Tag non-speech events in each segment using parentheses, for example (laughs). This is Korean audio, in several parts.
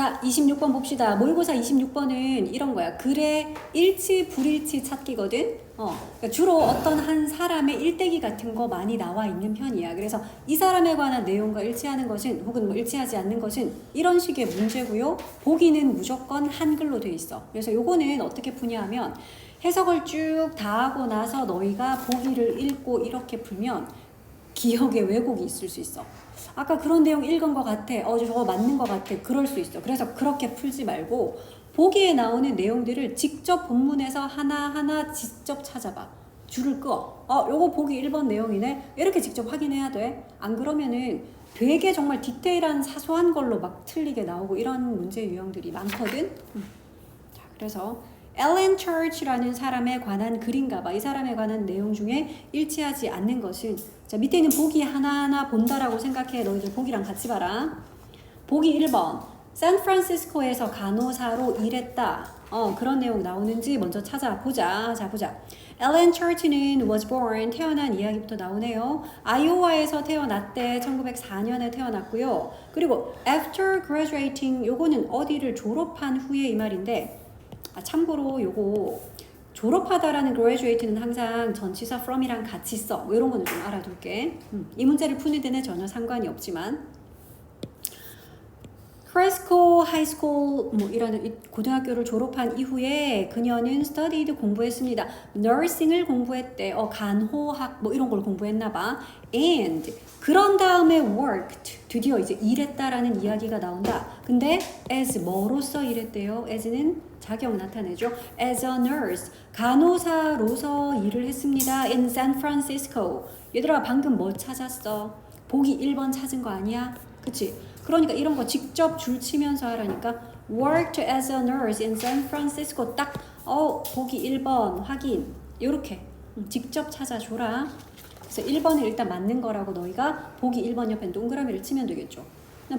자, 26번 봅시다. 모의고사 26번은 이런 거야. 글의 일치, 불일치 찾기거든. 어, 그러니까 주로 어떤 한 사람의 일대기 같은 거 많이 나와 있는 편이야. 그래서 이 사람에 관한 내용과 일치하는 것은 혹은 뭐 일치하지 않는 것은 이런 식의 문제고요. 보기는 무조건 한글로 돼 있어. 그래서 요거는 어떻게 푸냐 하면 해석을 쭉 다 하고 나서 너희가 보기를 읽고 이렇게 풀면 기억에 왜곡이 있을 수 있어. 아까 그런 내용 읽은 것 같아. 어, 저거 맞는 것 같아. 그럴 수 있어. 그래서 그렇게 풀지 말고 보기에 나오는 내용들을 직접 본문에서 하나하나 직접 찾아봐. 줄을 끄어. 어, 요거 보기 1번 내용이네. 이렇게 직접 확인해야 돼. 안 그러면은 되게 정말 디테일한 사소한 걸로 막 틀리게 나오고 이런 문제 유형들이 많거든. 음. 자, 그래서 엘렌 처치라는 사람에 관한 글인가 봐. 이 사람에 관한 내용 중에 일치하지 않는 것은 자, 밑에 있는 보기 하나하나 본다라고 생각해. 너희들 보기랑 같이 봐라. 보기 1번. 샌프란시스코에서 간호사로 일했다. 어, 그런 내용 나오는지 먼저 찾아보자. 자, 보자. 엘렌 처치는 was born 태어난 이야기부터 나오네요. 아이오와에서 태어났대. 1904년에 태어났고요. 그리고 after graduating 요거는 어디를 졸업한 후에 이 말인데 아, 참고로 요거 졸업하다라는 graduate는 항상 전치사 from이랑 같이 써. 뭐 이런 거는 좀 알아둘게. 음, 이 문제를 푸는 데는 전혀 상관이 없지만 크레스코 하이스쿨 뭐 이라는 이 고등학교를 졸업한 이후에 그녀는 studied 공부했습니다. nursing을 공부했대. 어 간호학 뭐 이런 걸 공부했나 봐. and 그런 다음에 worked 드디어 이제 일했다라는 이야기가 나온다. 근데 as 뭐로서 일했대요? as는 자격 나타내죠. as a nurse 간호사로서 일을 했습니다. in San Francisco. 얘들아 방금 뭐 찾았어? 보기 1번 찾은 거 아니야? 그치? 그러니까 이런 거 직접 줄 치면서 하라니까. Worked as a nurse in San Francisco. 딱 어, 보기 1번 확인. 요렇게. 음, 직접 찾아줘라. 그래서 1번이 일단 맞는 거라고 너희가 보기 1번 옆에 동그라미를 치면 되겠죠.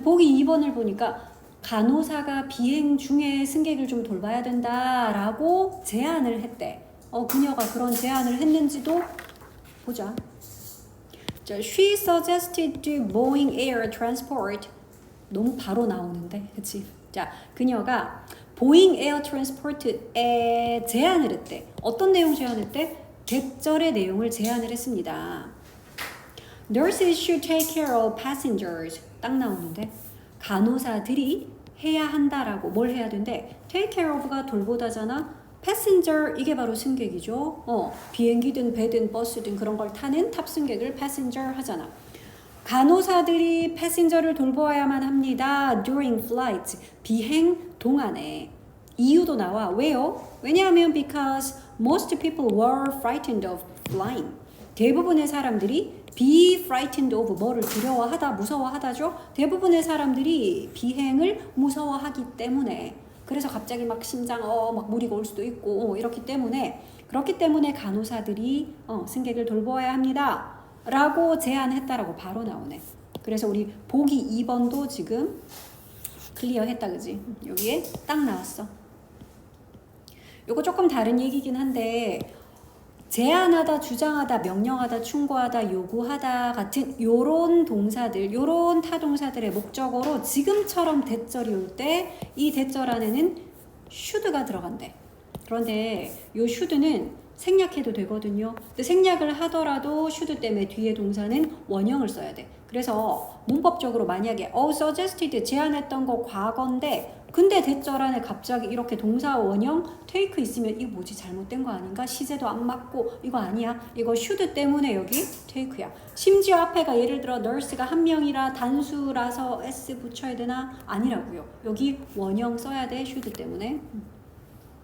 보기 2번을 보니까 간호사가 비행 중에 승객을 좀 돌봐야 된다라고 제안을 했대. 어, 그녀가 그런 제안을 했는지도 보자. 자, she suggested Boeing Air Transport 너무 바로 나오는데, 그치? 자, 그녀가 보잉 에어 트랜스포트에 제안을 했대. 어떤 내용 제안했대? 대절의 내용을 제안을 했습니다. Nurses should take care of passengers. 딱 나오는데 간호사들이 해야 한다라고 뭘 해야 된대? Take care of가 돌보다잖아. passenger 이게 바로 승객이죠. 어, 비행기든 배든 버스든 그런 걸 타는 탑승객을 passenger 하잖아. 간호사들이 패신저를 돌보아야만 합니다. during flight 비행 동안에 이유도 나와 왜요? 왜냐하면 because most people were frightened of flying. 대부분의 사람들이 be frightened of 뭐를 두려워하다 무서워하다죠. 대부분의 사람들이 비행을 무서워하기 때문에 그래서 갑자기 막 심장 어막 무리가 올 수도 있고 어, 이렇기 때문에 그렇기 때문에 간호사들이 어, 승객을 돌보아야 합니다. 라고 제안했다라고 바로 나오네. 그래서 우리 보기 2번도 지금 클리어 했다 그지? 여기에 딱 나왔어. 요거 조금 다른 얘기긴 한데 제안하다, 주장하다, 명령하다, 충고하다, 요구하다 같은 요런 동사들, 요런 타동사들의 목적어로 지금처럼 대절이 올 때 이 대절 안에는 should가 들어간대. 그런데 요 should는 생략해도 되거든요. 근데 생략을 하더라도 should 때문에 뒤에 동사는 원형을 써야 돼. 그래서 문법적으로 만약에 어 suggested 제안했던 거 과거인데 근데 대절 안에 갑자기 이렇게 동사 원형 take 있으면 이거 뭐지? 잘못된 거 아닌가? 시제도 안 맞고 이거 아니야? 이거 should 때문에 여기 take야. 심지어 앞에가 예를 들어 nurse가 한 명이라 단수라서 s 붙여야 되나? 아니라고요. 여기 원형 써야 돼 should 때문에. 자,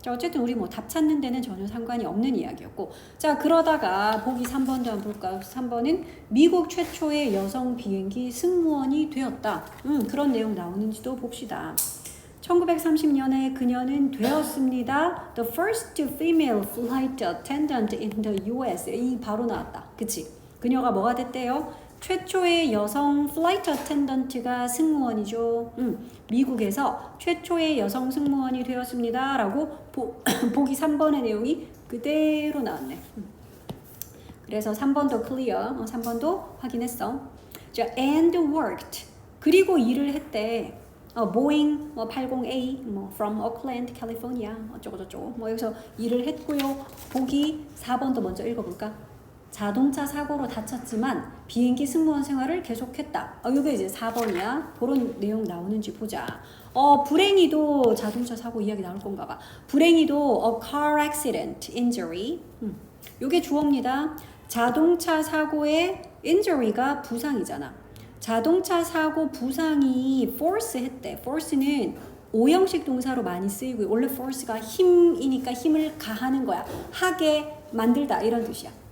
어쨌든 우리 뭐 답 찾는 데는 전혀 상관이 없는 이야기였고. 자, 그러다가 보기 3번도 한번 볼까요? 3번은 미국 최초의 여성 비행기 승무원이 되었다. 음, 그런 내용 나오는지도 봅시다. 1930년에 그녀는 되었습니다. The first female flight attendant in the US. 이 바로 나왔다. 그치? 그녀가 뭐가 됐대요? 최초의 여성 플라이트 어텐던트가 승무원이죠. 음, 미국에서 최초의 여성 승무원이 되었습니다. 라고 보, (clears throat) 보기 3번의 내용이 그대로 나왔네. 음. 그래서 3번도 클리어, 어, 3번도 확인했어. 자, and worked. 그리고 일을 했대. 어, 보잉 뭐 80A 뭐 from Oakland, California 어쩌고 저쩌고 뭐 여기서 일을 했고요. 보기 4번도 먼저 읽어볼까? 자동차 사고로 다쳤지만 비행기 승무원 생활을 계속했다. 어, 이게 이제 4번이야. 그런 내용 나오는지 보자. 어, 불행히도 자동차 사고 이야기 나올 건가 봐. 불행히도 a car accident injury. 음. 요게 주어입니다. 자동차 사고의 injury가 부상이잖아. 자동차 사고 부상이 force 했대. force는 오형식 동사로 많이 쓰이고 원래 force가 힘이니까 힘을 가하는 거야. 하게 만들다 이런 뜻이야.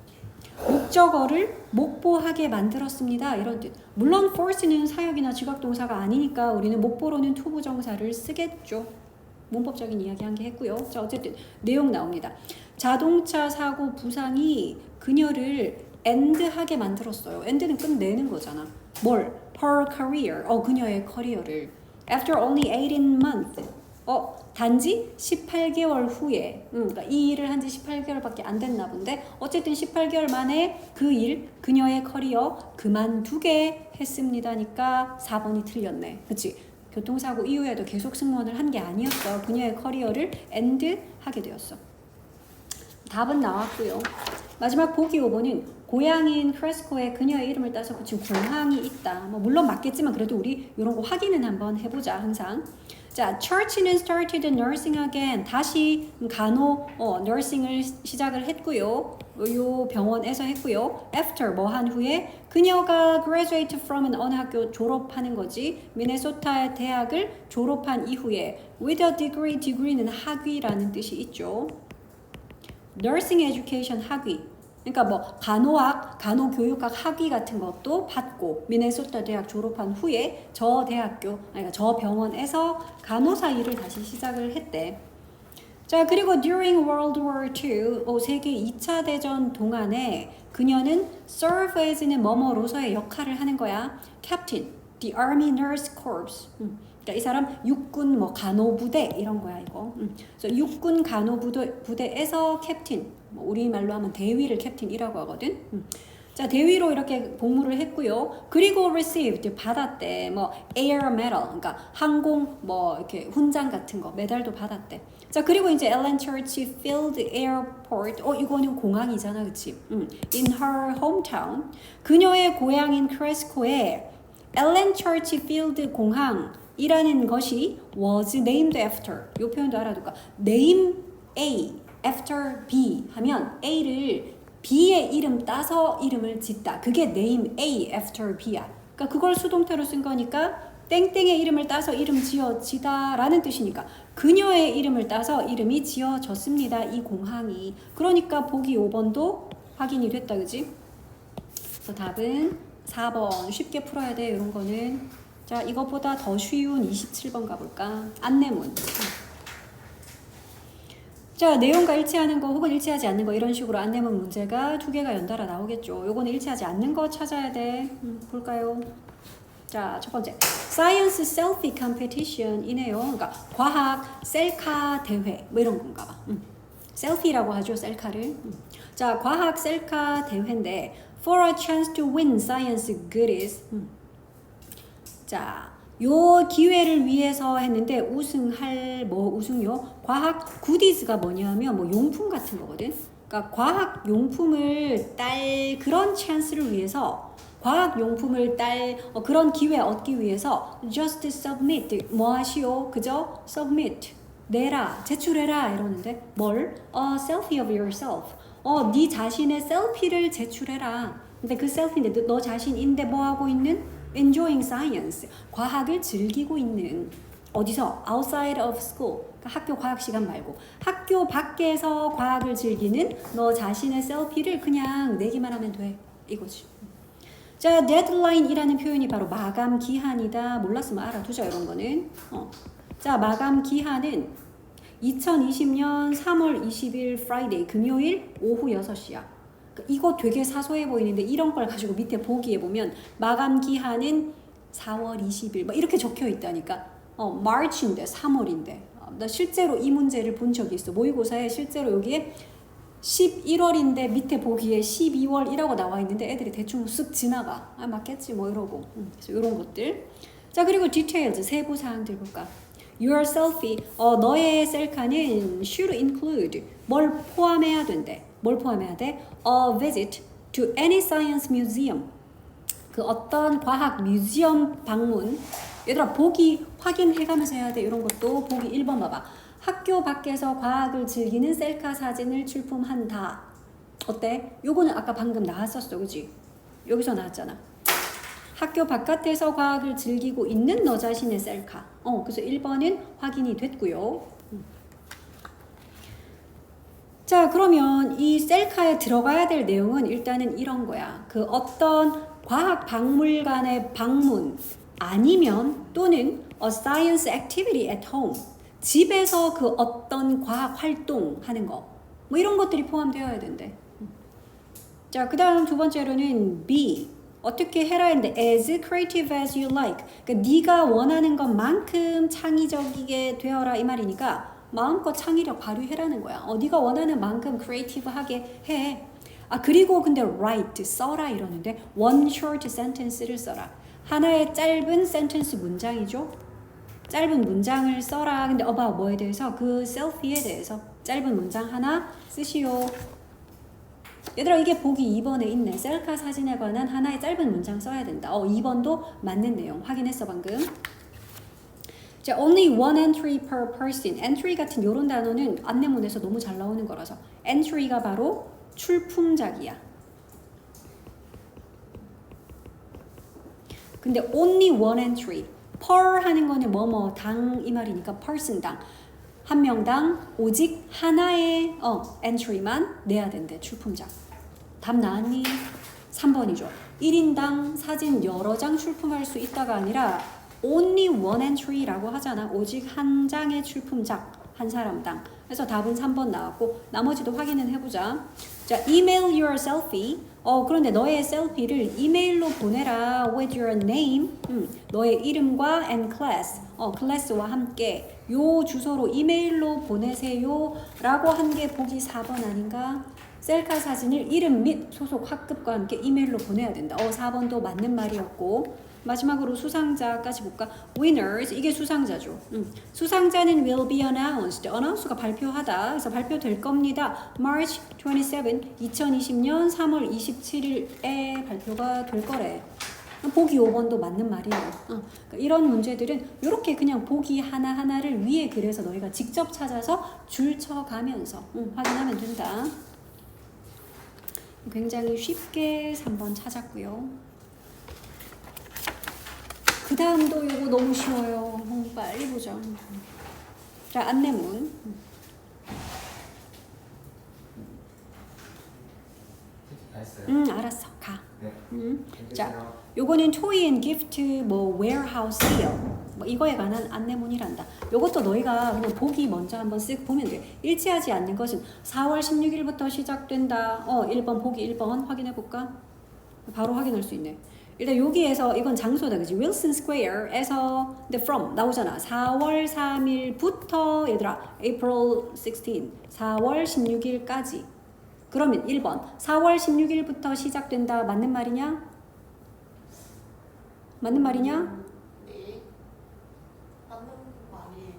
목적어를 목보하게 만들었습니다. 이런 뜻. 물론 force는 사역이나 지각 동사가 아니니까 우리는 목보로는 투부정사를 쓰겠죠. 문법적인 이야기 한 게 했고요. 자, 어쨌든 내용 나옵니다. 자동차 사고 부상이 그녀를 end하게 만들었어요. end는 끝내는 거잖아. 뭘? her career. 어, 그녀의 커리어를. After only 18 months. 어, 단지 18개월 후에, 음, 그러니까 이 일을 한 지 18개월밖에 안 됐나 본데, 어쨌든 18개월 만에 그 일, 그녀의 커리어 그만두게 했습니다니까 4번이 틀렸네. 그치? 교통사고 이후에도 계속 승무원을 한 게 아니었어. 그녀의 커리어를 엔드 하게 되었어. 답은 나왔고요. 마지막 보기 5번은 고향인 크레스코에 그녀의 이름을 따서 붙인 공항이 있다. 뭐 물론 맞겠지만 그래도 우리 이런 거 확인은 한번 해보자 항상. 자, Church는 started nursing again. 다시 간호 어, nursing을 시작을 했고요. 요 병원에서 했고요. After 뭐 한 후에 그녀가 graduate from 어느 학교 졸업하는 거지. 미네소타 대학을 졸업한 이후에 with a degree, degree는 학위라는 뜻이 있죠. nursing education 학위. 그러니까 뭐 간호학, 간호교육학 학위 같은 것도 받고 미네소타 대학 졸업한 후에 저 대학교, 그러니까 저 병원에서 간호사 일을 다시 시작을 했대. 자 그리고 during World War II, 어, 세계 2차 대전 동안에 그녀는 serve as는 뭐뭐로서의 역할을 하는 거야. Captain, the Army Nurse Corps. 음. 그러니까 이 사람 육군 뭐 간호부대 이런 거야 이거. 음. 육군 간호부대 부대에서 캡틴, 뭐 우리 말로 하면 대위를 캡틴이라고 하거든. 음. 자 대위로 이렇게 복무를 했고요. 그리고 received 받았대. 뭐 air medal, 그러니까 항공 뭐 이렇게 훈장 같은 거 메달도 받았대. 자 그리고 이제 엘렌 처치 Field Airport, 어 이거는 공항이잖아, 그렇지? 음. In her hometown, 그녀의 고향인 크레스코에 엘렌 처치 필드 공항이라는 것이 was named after. 이 표현도 알아둘까? name A after B 하면 A를 B의 이름 따서 이름을 짓다. 그게 name A after B야. 그러니까 그걸 수동태로 쓴 거니까 땡땡의 이름을 따서 이름 지어지다라는 뜻이니까 그녀의 이름을 따서 이름이 지어졌습니다. 이 공항이. 그러니까 보기 5번도 확인이 됐다. 그지? 그래서 답은 4번 쉽게 풀어야 돼 이런 거는 자 이것보다 더 쉬운 27번 가볼까 안내문 자 내용과 일치하는 거 혹은 일치하지 않는 거 이런 식으로 안내문 문제가 두 개가 연달아 나오겠죠 요거는 일치하지 않는 거 찾아야 돼 음, 볼까요 자 첫 번째 Science Selfie Competition이네요 그러니까 과학 셀카 대회 뭐 이런 건가 봐 음. 셀피라고 하죠 셀카를 음. 자 과학 셀카 대회인데 for a chance to win science goodies. 음. 자, 요 기회를 위해서 했는데 우승할 뭐 우승요 과학 구디스가 뭐냐면 뭐 용품 같은 거거든. 그러니까 과학 용품을 딸 그런 찬스를 위해서 과학 용품을 딸 어, 그런 기회 얻기 위해서 just submit 뭐 하시오 그죠 submit 내라 제출해라 이러는데 뭘 a selfie of yourself 어, 네 자신의 셀피를 제출해라. 근데 그 셀피인데 너, 너 자신인데 뭐 하고 있는? Enjoying science. 과학을 즐기고 있는. 어디서? Outside of school. 그러니까 학교 과학 시간 말고 학교 밖에서 과학을 즐기는 너 자신의 셀피를 그냥 내기만 하면 돼. 이거지. 자, deadline이라는 표현이 바로 마감 기한이다. 몰랐으면 알아두자 이런 거는. 어. 자, 마감 기한은 2020년 3월 20일 프라이데이 금요일 오후 6시야. 이거 되게 사소해 보이는데 이런 걸 가지고 밑에 보기에 보면 마감 기한은 4월 20일 뭐 이렇게 적혀 있다니까. 어, March인데 3월인데. 어, 나 실제로 이 문제를 본 적이 있어. 모의고사에 실제로 여기에 11월인데 밑에 보기에 12월이라고 나와 있는데 애들이 대충 쓱 지나가. 아, 맞겠지 뭐 이러고. 음, 그래서 이런 것들. 자 그리고 details 세부 사항들 볼까? Your selfie 어 너의 셀카는 should include 뭘 포함해야 된대. 뭘 포함해야 돼? A visit to any science museum. 그 어떤 과학 뮤지엄 방문 얘들아 보기 확인해가면서 해야 돼 이런 것도 보기 1번 봐봐 학교 밖에서 과학을 즐기는 셀카 사진을 출품한다 어때? 요거는 아까 방금 나왔었어 그지? 여기서 나왔잖아 학교 바깥에서 과학을 즐기고 있는 너 자신의 셀카 어 그래서 1번은 확인이 됐고요 음. 자 그러면 이 셀카에 들어가야 될 내용은 일단은 이런 거야 그 어떤 과학 박물관의 방문 아니면 또는 a science activity at home 집에서 그 어떤 과학 활동 하는 거 뭐 이런 것들이 포함되어야 된대. 자, 그 다음 두 번째로는 be. 어떻게 해라 했는데 as creative as you like. 그러니까 네가 원하는 것만큼 창의적이게 되어라 이 말이니까 마음껏 창의력 발휘해라는 거야. 어, 네가 원하는 만큼 크리에이티브하게 해. 아 그리고 근데 write 써라 이러는데 one short sentence를 써라. 하나의 짧은 센텐스 문장이죠. 짧은 문장을 써라. 근데 about 뭐에 대해서 그 셀피에 대해서 짧은 문장 하나 쓰시오. 얘들아 이게 보기 2번에 있네. 셀카 사진에 관한 하나의 짧은 문장 써야 된다. 어 2번도 맞는 내용 확인했어 방금. 자, only one entry per person. entry 같은 요런 단어는 안내문에서 너무 잘 나오는 거라서 entry가 바로 출품작이야. 근데 only one entry. per 하는 거는 뭐뭐 당 이 말이니까 person당 한 명당 오직 하나의 어 entry만 내야 된대 출품작. 답 나왔니? 3번이죠. 1인당 사진 여러 장 출품할 수 있다가 아니라 only one entry라고 하잖아. 오직 한 장의 출품작 한 사람당. 그래서 답은 3번 나왔고 나머지도 확인은 해보자. 자, email your selfie. 어, 그런데 너의 셀피를 이메일로 보내라. with your name. 음, 너의 이름과 and class. 어, 클래스와 함께 요 주소로 이메일로 보내세요. 라고 한 게 보기 4번 아닌가? 셀카 사진을 이름 및 소속 학급과 함께 이메일로 보내야 된다. 어, 4번도 맞는 말이었고. 마지막으로 수상자까지 볼까? Winners 이게 수상자죠. 음. 수상자는 will be announced. announce가 발표하다. 그래서 발표될 겁니다. March 27, 2020년 3월 27일에 발표가 될 거래. 보기 5번도 맞는 말이에요. 어. 그러니까 이런 문제들은 이렇게 그냥 보기 하나 하나를 위에 그래서 너희가 직접 찾아서 줄 쳐가면서 음, 확인하면 된다. 굉장히 쉽게 3번 찾았고요. 그 다음도 이거 너무 쉬워요. 어, 빨리 보자. 자, 안내문. 응, 알았어. 가. 네. 응. 자. 요거는 토이 앤 기프트 뭐 웨어하우스 세일 뭐 이거에 관한 안내문이란다. 요것도 너희가 그냥 보기 먼저 한번 쓱 보면 돼. 일치하지 않는 것은 4월 16일부터 시작된다. 어, 1번 보기 1번 확인해 볼까? 바로 확인할 수 있네. 일단 여기에서 이건 장소다 그지? 윌슨 스퀘어에서 근데 from 나오잖아. 4월 3일부터 얘들아 April 16 4월 16일까지 그러면 1번 4월 16일부터 시작된다 맞는 말이냐? 맞는 말이냐? 네. 맞는 말이에요.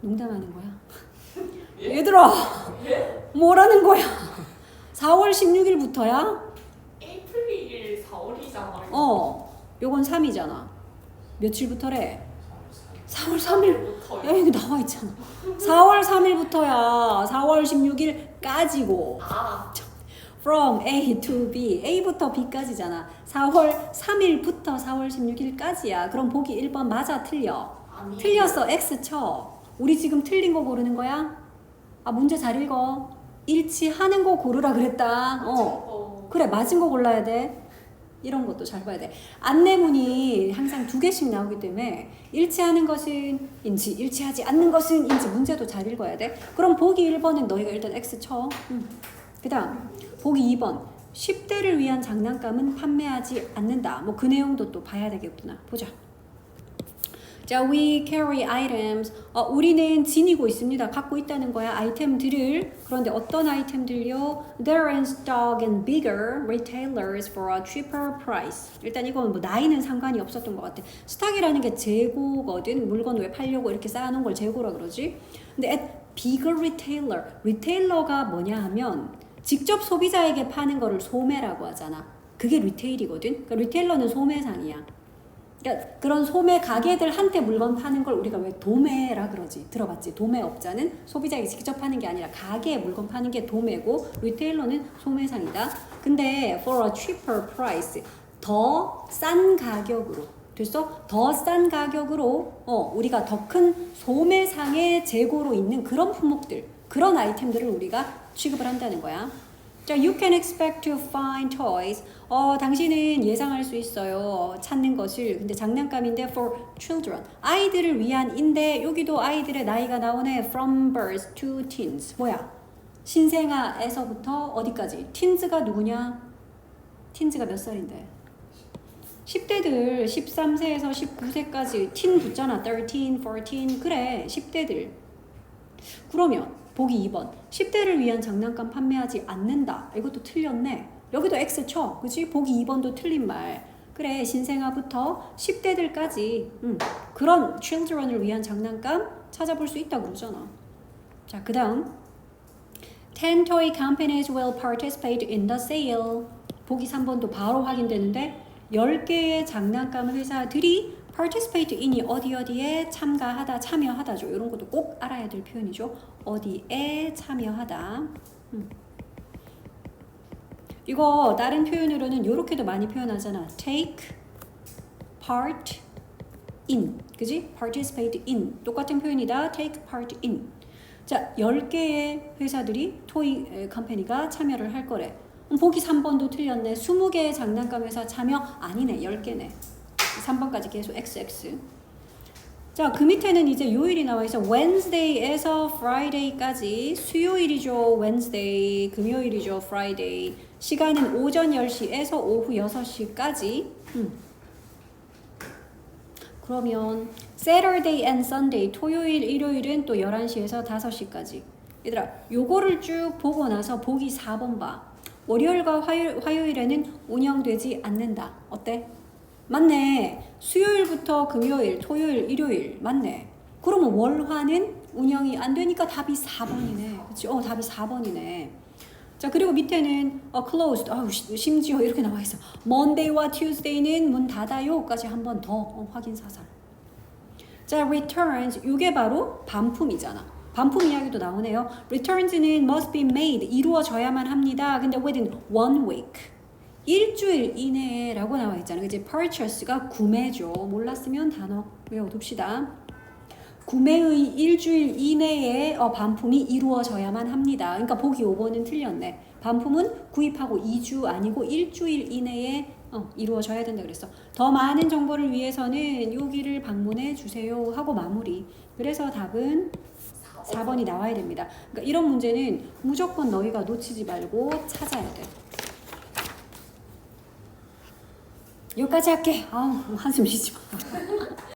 농담하는 거야. (laughs) 얘들아 뭐라는 거야? 4월 16일부터야? 에이프릴 4월이잖아요. 어 요건 3이잖아. 며칠부터래? 4월 3일 야 3일부터요. 여기 나와 있잖아. 4월 3일부터야. 4월 16일까지고. 아, From A to B. A부터 B까지잖아. 4월 3일부터 4월 16일까지야. 그럼 보기 1번 맞아 틀려. 아니. 틀렸어. X 쳐. 우리 지금 틀린 거 고르는 거야? 아 문제 잘 읽어. 일치하는 거 고르라 그랬다. 어. 어. 그래 맞은 거 골라야 돼. 이런 것도 잘 봐야 돼. 안내문이 항상 두 개씩 나오기 때문에 일치하는 것은 인지, 일치하지 않는 것은 인지 문제도 잘 읽어야 돼. 그럼 보기 1번은 너희가 일단 X 쳐. 음. 그 다음 보기 2번 10대를 위한 장난감은 판매하지 않는다. 뭐 그 내용도 또 봐야 되겠구나. 보자. 자, we carry items. 어, 우리는 지니고 있습니다. 갖고 있다는 거야. 아이템들을. 그런데 어떤 아이템들요? They're in stock in bigger retailers for a cheaper price. 일단 이건 뭐 나이는 상관이 없었던 것 같아. 스탁이라는 게 재고거든. 물건 왜 팔려고 이렇게 쌓아놓은 걸 재고라 그러지. 근데 at bigger retailer. 리테일러가 뭐냐 하면 직접 소비자에게 파는 거를 소매라고 하잖아. 그게 리테일이거든. 그러니까 리테일러는 소매상이야. 그러니까 그런 소매 가게들한테 물건 파는 걸 우리가 왜 도매라 그러지? 들어봤지? 도매업자는 소비자에게 직접 파는 게 아니라 가게에 물건 파는 게 도매고 리테일러는 소매상이다. 근데 for a cheaper price 더 싼 가격으로 됐어? 더 싼 가격으로 어 우리가 더 큰 소매상의 재고로 있는 그런 품목들 그런 아이템들을 우리가 취급을 한다는 거야. 자, you can expect to find toys. 어, 당신은 예상할 수 있어요. 찾는 것을. 근데 장난감인데 for children. 아이들을 위한인데 여기도 아이들의 나이가 나오네. From birth to teens. 뭐야? 신생아에서부터 어디까지? teens가 누구냐? teens가 몇 살인데? 10대들 13세에서 19세까지 teen 붙잖아. 13, 14. 그래. 10대들. 그러면 보기 2번. 10대를 위한 장난감 판매하지 않는다. 이것도 틀렸네. 여기도 X 쳐. 그치? 보기 2번도 틀린 말. 그래 신생아부터 10대들까지. 음, 그런 children을 위한 장난감 찾아볼 수 있다 그러잖아. 자그 다음. 10 toy companies will participate in the sale. 보기 3번도 바로 확인되는데 10개의 장난감 회사들이 participate in이 어디 어디에 참가하다 참여하다죠. 이런 것도 꼭 알아야 될 표현이죠. 어디에 참여하다. 음. 이거 다른 표현으로는 이렇게도 많이 표현하잖아. take part in. 그지? participate in. 똑같은 표현이다. take part in. 자, 10개의 회사들이 토이 에, 컴퍼니가 참여를 할 거래. 음, 보기 3번도 틀렸네. 20개의 장난감 회사 참여 아니네. 10개네. 3번까지 계속 XX. 자, 그 밑에는 이제 요일이 나와 있어. Wednesday에서 Friday까지 수요일이죠. Wednesday, 금요일이죠. Friday. 시간은 오전 10시에서 오후 6시까지. 음. 그러면 Saturday and Sunday 토요일, 일요일은 또 11시에서 5시까지. 얘들아, 요거를 쭉 보고 나서 보기 4번 봐. 월요일과 화요일, 화요일에는 운영되지 않는다. 어때? 맞네. 수요일부터 금요일, 토요일, 일요일 맞네. 그러면 월화는 운영이 안 되니까 답이 4번이네. 그렇지? 어, 답이 4번이네. 자, 그리고 밑에는 어, closed. 시- 심지어 이렇게 나와 있어. Monday와 Tuesday는 문 닫아요까지 한 번 더 어, 확인 사살. 자, returns. 이게 바로 반품이잖아. 반품 이야기도 나오네요. returns는 must be made. 이루어져야만 합니다. 근데 within one week. 일주일 이내라고 나와 있잖아요. 이제 purchase가 구매죠. 몰랐으면 단어 외워둡시다. 구매의 일주일 이내에 어, 반품이 이루어져야만 합니다. 그러니까 보기 5번은 틀렸네. 반품은 구입하고 2주 아니고 일주일 이내에 어, 이루어져야 된다 그랬어. 더 많은 정보를 위해서는 여기를 방문해 주세요 하고 마무리. 그래서 답은 4번이 나와야 됩니다. 그러니까 이런 문제는 무조건 너희가 놓치지 말고 찾아야 돼. 여기까지 할게. 아우 한숨 쉬지 마.